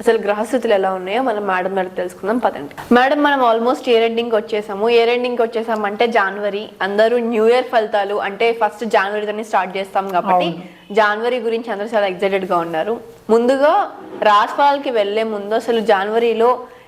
అసలు గ్రహస్థితులు ఎలా ఉన్నాయో మనం మేడం గారు తెలుసుకుందాం పదండి. మేడం మనం ఆల్మోస్ట్ ఇయర్ ఎండింగ్ వచ్చేసాము. ఇయర్ ఎండింగ్ వచ్చేసామంటే జనవరి అందరూ న్యూ ఇయర్ ఫలితాలు అంటే ఫస్ట్ జనవరితోనే స్టార్ట్ చేస్తాం కాబట్టి జనవరి గురించి అందరూ చాలా ఎక్సైటెడ్గా ఉన్నారు. ముందుగా రాశిఫలాలకి వెళ్ళే ముందు అసలు జనవరిలో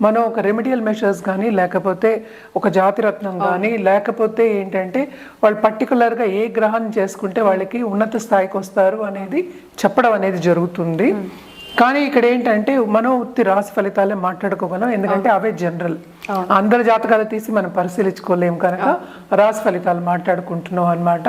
మనం ఒక రెమిడియల్ మెషర్స్ కానీ లేకపోతే ఒక జాతిరత్నం కానీ లేకపోతే ఏంటంటే వాళ్ళు పర్టికులర్గా ఏ గ్రహం చేసుకుంటే వాళ్ళకి ఉన్నత స్థాయికి వస్తారు అనేది చెప్పడం అనేది జరుగుతుంది. కానీ ఇక్కడ ఏంటంటే మనం ఉత్తి రాశి ఫలితాలే మాట్లాడుకోగలం ఎందుకంటే అవే జనరల్ అందరి జాతకాలు తీసి మనం పరిశీలించుకోలేం కనుక రాశి ఫలితాలు మాట్లాడుకుంటున్నాం అన్నమాట.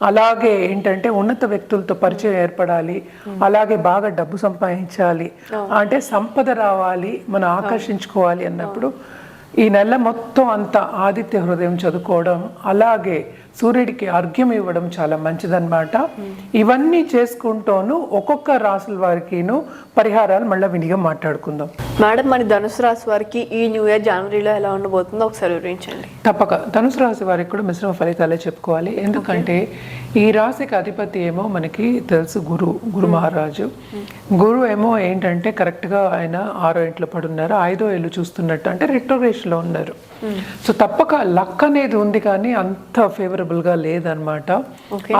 అలాగే ఏంటంటే ఉన్నత వ్యక్తులతో పరిచయం ఏర్పడాలి. అలాగే బాగా డబ్బు సంపాదించాలి. అంటే సంపద రావాలి మనం ఆకర్షించుకోవాలి అన్నప్పుడు ఈ నెల మొత్తం అంతా ఆదిత్య హృదయం చదువుకోవడం అలాగే సూర్యుడికి అర్ఘ్యం ఇవ్వడం చాలా మంచిదన్నమాట. ఇవన్నీ చేసుకుంటూను ఒక్కొక్క రాసుల వారికిను పరిహారాలు మళ్ళీ వినిగా మాట్లాడుకుందాం. మేడం మరి ధనుసు రాశి వారికి ఈ న్యూ ఇయర్ జనవరిలో ఎలా ఉండబోతుందో ఒకసారి వివరించండి. తప్పక. ధనుసు రాశి వారికి కూడా మిశ్రమ ఫలితాలే చెప్పుకోవాలి. ఎందుకంటే ఈ రాశికి అధిపతి ఏమో మనకి తెలుసు గురు గురు మహారాజు. గురు ఏమో ఏంటంటే కరెక్ట్గా ఆయన ఆరో ఇంట్లో పడున్నారు. ఐదో ఇల్లు చూస్తున్నట్టు అంటే retrogration లో ఉన్నారు. సో తప్పక లక్ అనేది ఉంది కానీ అంత ఫేవరబుల్ ఫేవరబుల్గా లేదనమాట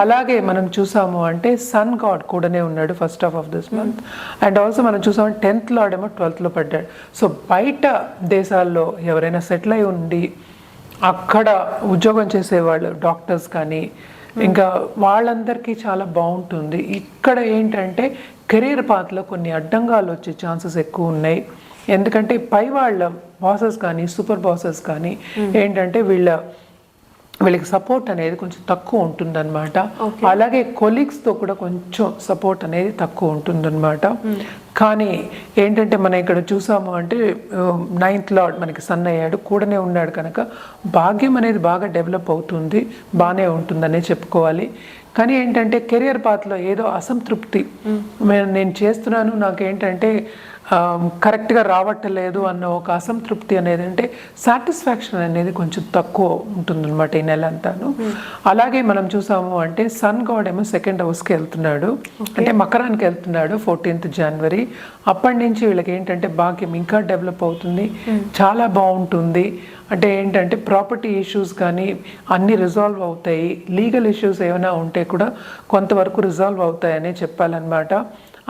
అలాగే మనం చూసాము అంటే సన్ గాడ్ కూడానే ఉన్నాడు first half of this month and also మనం చూసాము టెన్త్ లాడ్ ఏమో ట్వెల్త్లో పడ్డాడు. సో బయట దేశాల్లో ఎవరైనా సెటిల్ అయి ఉండి అక్కడ ఉద్యోగం చేసేవాళ్ళు డాక్టర్స్ కానీ ఇంకా వాళ్ళందరికీ చాలా బాగుంటుంది. ఇక్కడ ఏంటంటే కెరీర్ పాత్లో కొన్ని అడ్డంగాలు వచ్చే ఛాన్సెస్ ఎక్కువ ఉన్నాయి. ఎందుకంటే పై వాళ్ళ బాసెస్ కానీ సూపర్ బాసెస్ కానీ ఏంటంటే వీళ్ళ వీళ్ళకి సపోర్ట్ అనేది కొంచెం తక్కువ ఉంటుందన్నమాట. అలాగే colleagues తో కూడా కొంచెం సపోర్ట్ అనేది తక్కువ ఉంటుందన్నమాట. కానీ ఏంటంటే మనం ఇక్కడ చూసాము అంటే నైన్త్ లార్డ్ మనకి సన్ అయ్యాడు కూడానే ఉన్నాడు కనుక భాగ్యం అనేది బాగా డెవలప్ అవుతుంది బాగానే ఉంటుందనే చెప్పుకోవాలి. కానీ ఏంటంటే కెరియర్ పాత్లో ఏదో అసంతృప్తి మే- నేను చేస్తున్నాను నాకేంటంటే ఆ, కరెక్ట్గా రావట్లేదు అన్న ఒక అసంతృప్తి అనేది అంటే సాటిస్ఫాక్షన్ అనేది కొంచెం తక్కువ ఉంటుందన్నమాట ఈ నెల అంతాను అలాగే మనం చూసాము అంటే సన్ గాడ్ ఏమో సెకండ్ హౌస్కి వెళ్తున్నాడు. అంటే మకరానికి వెళ్తున్నాడు ఫోర్టీన్త్ జనవరి. అప్పటి నుంచి వీళ్ళకి ఏంటంటే భాగ్యం ఇంకా డెవలప్ అవుతుంది. చాలా బాగుంటుంది. అంటే ఏంటంటే ప్రాపర్టీ ఇష్యూస్ కానీ అన్ని రిజాల్వ్ అవుతాయి. లీగల్ ఇష్యూస్ ఏమైనా ఉంటే కూడా కొంతవరకు రిజాల్వ్ అవుతాయనే చెప్పాలన్నమాట.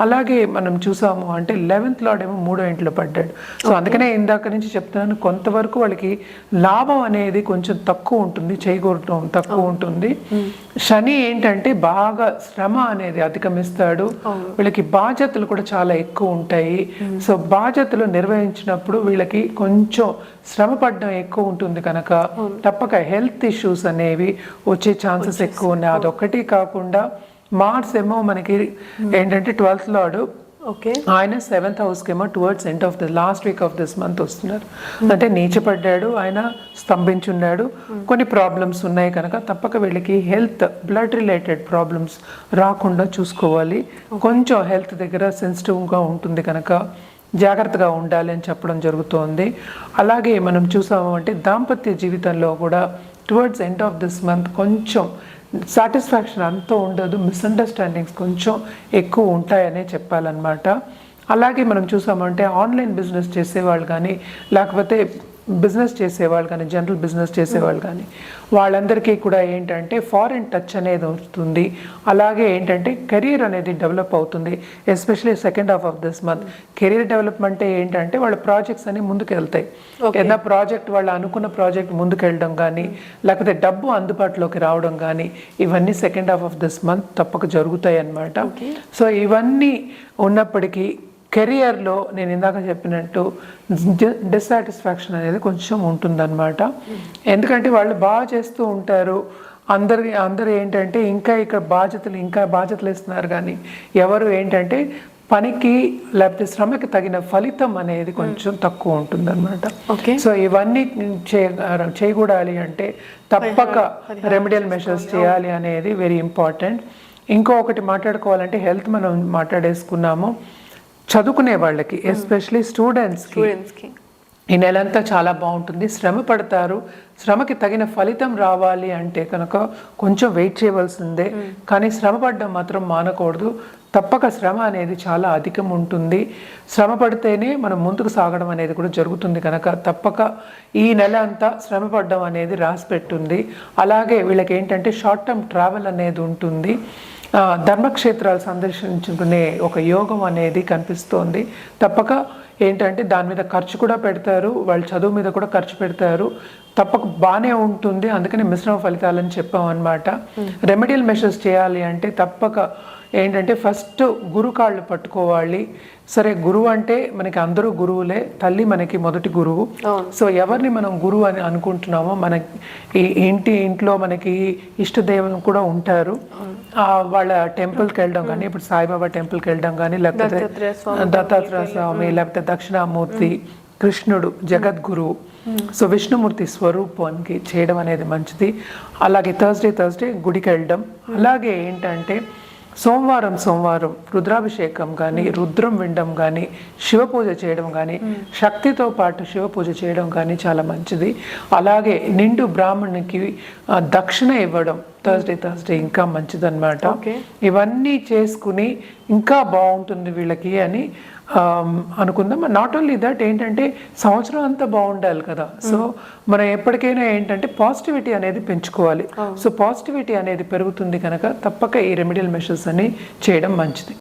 అలాగే మనం చూసాము అంటే లెవెన్త్ లాడ్ ఏమో మూడో ఇంట్లో పడ్డాడు. సో అందుకనే ఇందాక నుంచి చెప్తున్నాను కొంతవరకు వాళ్ళకి లాభం అనేది కొంచెం తక్కువ ఉంటుంది చేయకూడటం తక్కువ ఉంటుంది. శని ఏంటంటే బాగా శ్రమ అనేది అధిగమిస్తాడు. వీళ్ళకి బాధ్యతలు కూడా చాలా ఎక్కువ ఉంటాయి. సో బాధ్యతలు నిర్వహించినప్పుడు వీళ్ళకి కొంచెం శ్రమ పడడం ఎక్కువ ఉంటుంది కనుక తప్పక హెల్త్ ఇష్యూస్ అనేవి వచ్చే ఛాన్సెస్ ఎక్కువ ఉన్నాయి. అదొక్కటి కాకుండా మార్స్ ఏమో మనకి ఏంటంటే ట్వెల్త్ లాడు. ఓకే. ఆయన సెవెంత్ హౌస్కి ఏమో towards end of the last week of this month వస్తున్నారు. అంటే నీచపడ్డాడు ఆయన స్తంభించున్నాడు. కొన్ని ప్రాబ్లమ్స్ ఉన్నాయి కనుక తప్పక వీళ్ళకి హెల్త్ బ్లడ్ రిలేటెడ్ ప్రాబ్లమ్స్ రాకుండా చూసుకోవాలి. కొంచెం హెల్త్ దగ్గర సెన్సిటివ్గా ఉంటుంది కనుక జాగ్రత్తగా ఉండాలి అని చెప్పడం జరుగుతోంది. అలాగే మనం చూసాము అంటే దాంపత్య జీవితంలో కూడా towards end of this month కొంచెం సాటిస్ఫాక్షన్ అంత ఉండదు మిస్అండర్స్టాండింగ్స్ కొంచెం ఎక్కువ ఉంటాయనే చెప్పాలన్నమాట. అలాగే మనం చూసామంటే ఆన్లైన్ బిజినెస్ చేసేవాళ్ళు కానీ లేకపోతే బిజినెస్ చేసేవాళ్ళు కానీ జనరల్ బిజినెస్ చేసేవాళ్ళు కానీ వాళ్ళందరికీ కూడా ఏంటంటే ఫారిన్ టచ్ అనేది వస్తుంది. అలాగే ఏంటంటే కెరీర్ అనేది డెవలప్ అవుతుంది especially second half of this month. Career development ఏంటంటే వాళ్ళ ప్రాజెక్ట్స్ అన్ని ముందుకు వెళ్తాయి ఏదైనా ప్రాజెక్ట్ వాళ్ళు అనుకున్న ప్రాజెక్ట్ ముందుకు వెళ్ళడం కానీ లేకపోతే డబ్బు అందుబాటులోకి రావడం కానీ ఇవన్నీ second half of this month తప్పక జరుగుతాయి అన్నమాట సో ఇవన్నీ ఉన్నప్పటికీ కెరియర్లో నేను ఇందాక చెప్పినట్టు డిస్సాటిస్ఫాక్షన్ అనేది కొంచెం ఉంటుందన్నమాట. ఎందుకంటే వాళ్ళు బాగా చేస్తూ ఉంటారు. అందరి అందరూ ఏంటంటే ఇంకా ఇక్కడ బాధ్యతలు ఇంకా బాధ్యతలు ఇస్తున్నారు కానీ ఎవరు ఏంటంటే పనికి లేకపోతే శ్రమకి తగిన ఫలితం అనేది కొంచెం తక్కువ ఉంటుందన్నమాట. ఓకే. సో ఇవన్నీ చేయ చేయకూడాలి అంటే తప్పక రెమెడియల్ మెషర్స్ చేయాలి అనేది వెరీ ఇంపార్టెంట్. ఇంకో ఒకటి మాట్లాడుకోవాలంటే హెల్త్ మనం మాట్లాడేసుకున్నాము. చదువుకునే వాళ్ళకి ఎస్పెషలీ స్టూడెంట్స్కి ఈ నెలంతా చాలా బాగుంటుంది. శ్రమ పడతారు. శ్రమకి తగిన ఫలితం రావాలి అంటే కనుక కొంచెం వెయిట్ చేయవలసిందే. కానీ శ్రమ పడడం మాత్రం మానకూడదు. తప్పక శ్రమ అనేది చాలా అధికం ఉంటుంది. శ్రమ పడితేనే మనం ముందుకు సాగడం అనేది కూడా జరుగుతుంది కనుక తప్పక ఈ నెల అంతా శ్రమ పడడం అనేది రాసి పెట్టుంది. అలాగే వీళ్ళకి ఏంటంటే షార్ట్ టర్మ్ ట్రావెల్ అనేది ఉంటుంది. ధర్మక్షేత్రాలు సందర్శించుకునే ఒక యోగం అనేది కనిపిస్తోంది. తప్పక ఏంటంటే దాని మీద ఖర్చు కూడా పెడతారు వాళ్ళ చదువు మీద కూడా ఖర్చు పెడతారు. తప్పక బాగానే ఉంటుంది. అందుకని మిశ్రమ ఫలితాలని చెప్పాం అనమాట రెమెడియల్ మెషర్స్ చేయాలి అంటే తప్పక ఏంటంటే ఫస్ట్ గురు కాళ్ళు పట్టుకోవాలి. సరే గురువు అంటే మనకి అందరూ గురువులే తల్లి మనకి మొదటి గురువు. సో ఎవరిని మనం గురువు అని అనుకుంటున్నామో మన ఇంటి ఇంట్లో మనకి ఇష్టదైవం కూడా ఉంటారు. ఆ వాళ్ళ టెంపుల్కి వెళ్ళడం కానీ ఇప్పుడు సాయిబాబా టెంపుల్కి వెళ్ళడం కానీ లేకపోతే దత్తాత్రేయ స్వామి లేకపోతే దక్షిణామూర్తి కృష్ణుడు జగద్గురువు. సో విష్ణుమూర్తి స్వరూపానికి చేయడం అనేది మంచిది. అలాగే థర్స్డే థర్స్డే గుడికి వెళ్ళడం. అలాగే ఏంటంటే సోమవారం సోమవారం రుద్రాభిషేకం కానీ రుద్రం వినడం కానీ శివ పూజ చేయడం కానీ శక్తితో పాటు శివ పూజ చేయడం కానీ చాలా మంచిది. అలాగే నిండు బ్రాహ్మణునికి దక్షిణ ఇవ్వడం. థర్స్డే థర్స్డే ఇంకా మంచిదన్నమాట. ఇవన్నీ చేసుకుని ఇంకా బాగుంటుంది వీళ్ళకి అని అనుకుందాం. నాట్ ఓన్లీ దట్ ఏంటంటే సంవత్సరం అంతా బాగుండాలి కదా. సో మనం ఎప్పటికైనా ఏంటంటే పాజిటివిటీ అనేది పెంచుకోవాలి. సో పాజిటివిటీ అనేది పెరుగుతుంది కనుక తప్పక ఈ రెమెడియల్ మెషర్స్ అని చేయడం మంచిది.